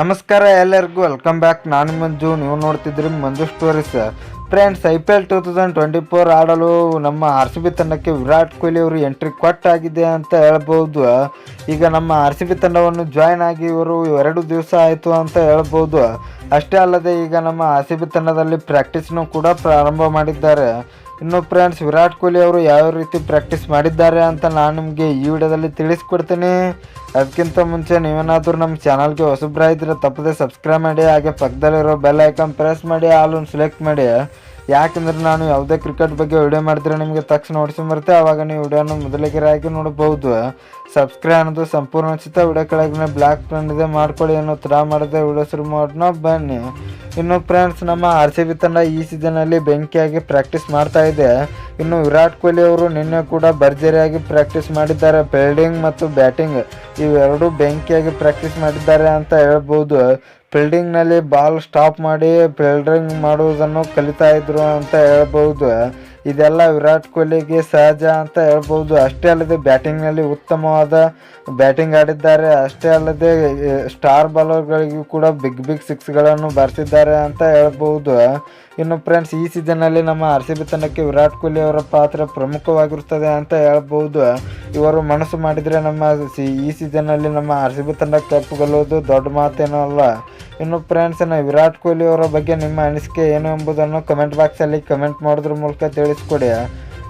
ನಮಸ್ಕಾರ ಎಲ್ಲರಿಗೂ welcome back ನಾನು ಮಂಜು ನೀವು ನೋಡ್ತಿದ್ರಿ Manju stories friends I P L two thousand twenty four ಆಡಲು ನಮ್ಮ ಆರ್ ಸಿ ಬಿ ತಂಡಕ್ಕೆ ವಿರಾಟ್ ಕೊಹ್ಲಿ ಅವರು ಎಂಟ್ರಿ ಕೊಟ್ಟಾಗಿದೆ ಅಂತ ಹೇಳ್ಬೋದು. ಈಗ ನಮ್ಮ ಆರ್ ಸಿ ಬಿ ತಂಡವನ್ನು ಜಾಯ್ನ್ ಆಗಿ ಇವರು ಎರಡು ದಿವಸ ಆಯಿತು ಅಂತ ಹೇಳ್ಬೋದು. ಅಷ್ಟೇ ಅಲ್ಲದೆ ಈಗ ನಮ್ಮ ಆರ್ ಸಿ ಬಿ ತಂಡದಲ್ಲಿ ಪ್ರಾಕ್ಟೀಸ್ನೂ ಕೂಡ ಪ್ರಾರಂಭ ಮಾಡಿದ್ದಾರೆ. ಇನ್ನು ಫ್ರೆಂಡ್ಸ್ ವಿರಾಟ್ ಕೊಹ್ಲಿ ಅವರು ಯಾವ ರೀತಿ ಪ್ರಾಕ್ಟೀಸ್ ಮಾಡಿದ್ದಾರೆ ಅಂತ ನಾನು ನಿಮಗೆ ಈ ವಿಡಿಯೋದಲ್ಲಿ ತಿಳಿಸ್ಕೊಡ್ತೀನಿ. ಅದಕ್ಕಿಂತ ಮುಂಚೆ ನೀವೇನಾದರೂ ನಮ್ಮ ಚಾನಲ್ಗೆ ಹೊಸಬ್ರಾಯಿದ್ರೆ ತಪ್ಪದೆ ಸಬ್ಸ್ಕ್ರೈಬ್ ಮಾಡಿ, ಹಾಗೆ ಪಕ್ಕದಲ್ಲಿರೋ ಬೆಲ್ ಐಕಾನ್ ಪ್ರೆಸ್ ಮಾಡಿ ಆಲೊಂದು ಸೆಲೆಕ್ಟ್ ಮಾಡಿ. ಯಾಕೆಂದರೆ ನಾನು ಯಾವುದೇ ಕ್ರಿಕೆಟ್ ಬಗ್ಗೆ ವಿಡಿಯೋ ಮಾಡಿದ್ರೆ ನಿಮಗೆ ತಕ್ಷಣ ನೋಡಿಸಿ ಬರುತ್ತೆ ಆವಾಗ ನೀವು ವಿಡಿಯೋನ ಮೊದಲಿಗೆರಾಗಿ ನೋಡಬಹುದು ಸಬ್ಸ್ಕ್ರೈಬ್ ಅನ್ನೋದು ಸಂಪೂರ್ಣ ಉಚಿತ. ವಿಡಿಯೋ ಕೆಳಗಿನ ಬ್ಲ್ಯಾಕ್ ಫ್ರೆಂಡ್ ಇದೆ, ಮಾಡ್ಕೊಳ್ಳಿ ಅನ್ನೋ ಥರ ಮಾಡಿದೆ ವಿಡಿಯೋ ಶುರು ಮಾಡೋಣ ಬನ್ನಿ. ಇನ್ನು ಫ್ರೆಂಡ್ಸ್ ನಮ್ಮ ಆರ್ ಸಿ ಬಿ ತಂಡ ಈ ಸೀಸನಲ್ಲಿ ಬೆಂಕಿಯಾಗಿ ಪ್ರಾಕ್ಟೀಸ್ ಮಾಡ್ತಾ ಇದೆ. ಇನ್ನು ವಿರಾಟ್ ಕೊಹ್ಲಿ ಅವರು ನಿನ್ನೆ ಕೂಡ ಭರ್ಜರಿಯಾಗಿ ಪ್ರಾಕ್ಟೀಸ್ ಮಾಡಿದ್ದಾರೆ. ಫೀಲ್ಡಿಂಗ್ ಮತ್ತು ಬ್ಯಾಟಿಂಗ್ ಇವೆರಡೂ ಬೆಂಕಿಯಾಗಿ ಪ್ರಾಕ್ಟೀಸ್ ಮಾಡಿದ್ದಾರೆ ಅಂತ ಹೇಳ್ಬೋದು. ಫೀಲ್ಡಿಂಗ್ನಲ್ಲಿ ಬಾಲ್ ಸ್ಟಾಪ್ ಮಾಡಿ ಫೀಲ್ಡಿಂಗ್ ಮಾಡುವುದನ್ನು ಕಲಿತಾ ಇದ್ರು ಅಂತ ಹೇಳ್ಬೋದು. ಇದೆಲ್ಲ ವಿರಾಟ್ ಕೊಹ್ಲಿಗೆ ಸಹಜ ಅಂತ ಹೇಳ್ಬೋದು. ಅಷ್ಟೇ ಅಲ್ಲದೆ ಬ್ಯಾಟಿಂಗ್ನಲ್ಲಿ ಉತ್ತಮವಾದ ಬ್ಯಾಟಿಂಗ್ ಆಡಿದ್ದಾರೆ. ಅಷ್ಟೇ ಅಲ್ಲದೆ ಸ್ಟಾರ್ ಬಾಲರ್ಗಳಿಗೂ ಕೂಡ ಬಿಗ್ ಬಿಗ್ ಸಿಕ್ಸ್ಗಳನ್ನು ಬಾರಿಸಿದ್ದಾರೆ ಅಂತ ಹೇಳ್ಬೋದು. ಇನ್ನು ಫ್ರೆಂಡ್ಸ್ ಈ ಸೀಸನ್ನಲ್ಲಿ ನಮ್ಮ ಆರ್ ಸಿ ಬಿ ತಂಡಕ್ಕೆ ವಿರಾಟ್ ಕೊಹ್ಲಿ ಅವರ ಪಾತ್ರ ಪ್ರಮುಖವಾಗಿರುತ್ತದೆ ಅಂತ ಹೇಳ್ಬೋದು. ಇವರು ಮನಸ್ಸು ಮಾಡಿದರೆ ನಮ್ಮ ಸಿ, ಈ ಸೀಸನ್ನಲ್ಲಿ ನಮ್ಮ ಆರ್ ಸಿ ಬಿ ತಂಡ ಕಪ್ ದೊಡ್ಡ ಮಾತೇನೂ ಅಲ್ಲ. ಇನ್ನು ಫ್ರೆಂಡ್ಸ್ ನಾವು ವಿರಾಟ್ ಕೊಹ್ಲಿ ಅವರ ಬಗ್ಗೆ ನಿಮ್ಮ ಅನಿಸಿಕೆ ಏನು ಎಂಬುದನ್ನು ಕಮೆಂಟ್ ಬಾಕ್ಸಲ್ಲಿ ಕಮೆಂಟ್ ಮಾಡೋದ್ರ ಮೂಲಕ ತಿಳಿಸ್ಕೊಡಿ.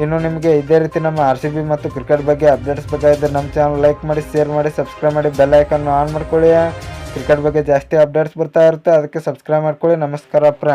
ಇನ್ನು ನಿಮಗೆ ಇದೇ ರೀತಿ ನಮ್ಮ ಆರ್ ಸಿ ಬಿ ಮತ್ತು ಕ್ರಿಕೆಟ್ ಬಗ್ಗೆ ಅಪ್ಡೇಟ್ಸ್ ಬೇಕಾಗಿದ್ದರೆ ನಮ್ಮ ಚಾನಲ್ ಲೈಕ್ ಮಾಡಿ ಶೇರ್ ಮಾಡಿ ಸಬ್ಸ್ಕ್ರೈಬ್ ಮಾಡಿ ಬೆಲ್ ಐಕನ್ನು ಆನ್ ಮಾಡ್ಕೊಳ್ಳಿ. ಕ್ರಿಕೆಟ್ ಬಗ್ಗೆ ಜಾಸ್ತಿ ಅಪ್ಡೇಟ್ಸ್ ಬರ್ತಾ ಇರುತ್ತೆ, ಅದಕ್ಕೆ ಸಬ್ಸ್ಕ್ರೈಬ್ ಮಾಡ್ಕೊಳ್ಳಿ. ನಮಸ್ಕಾರ ಫ್ರೆಂಡ್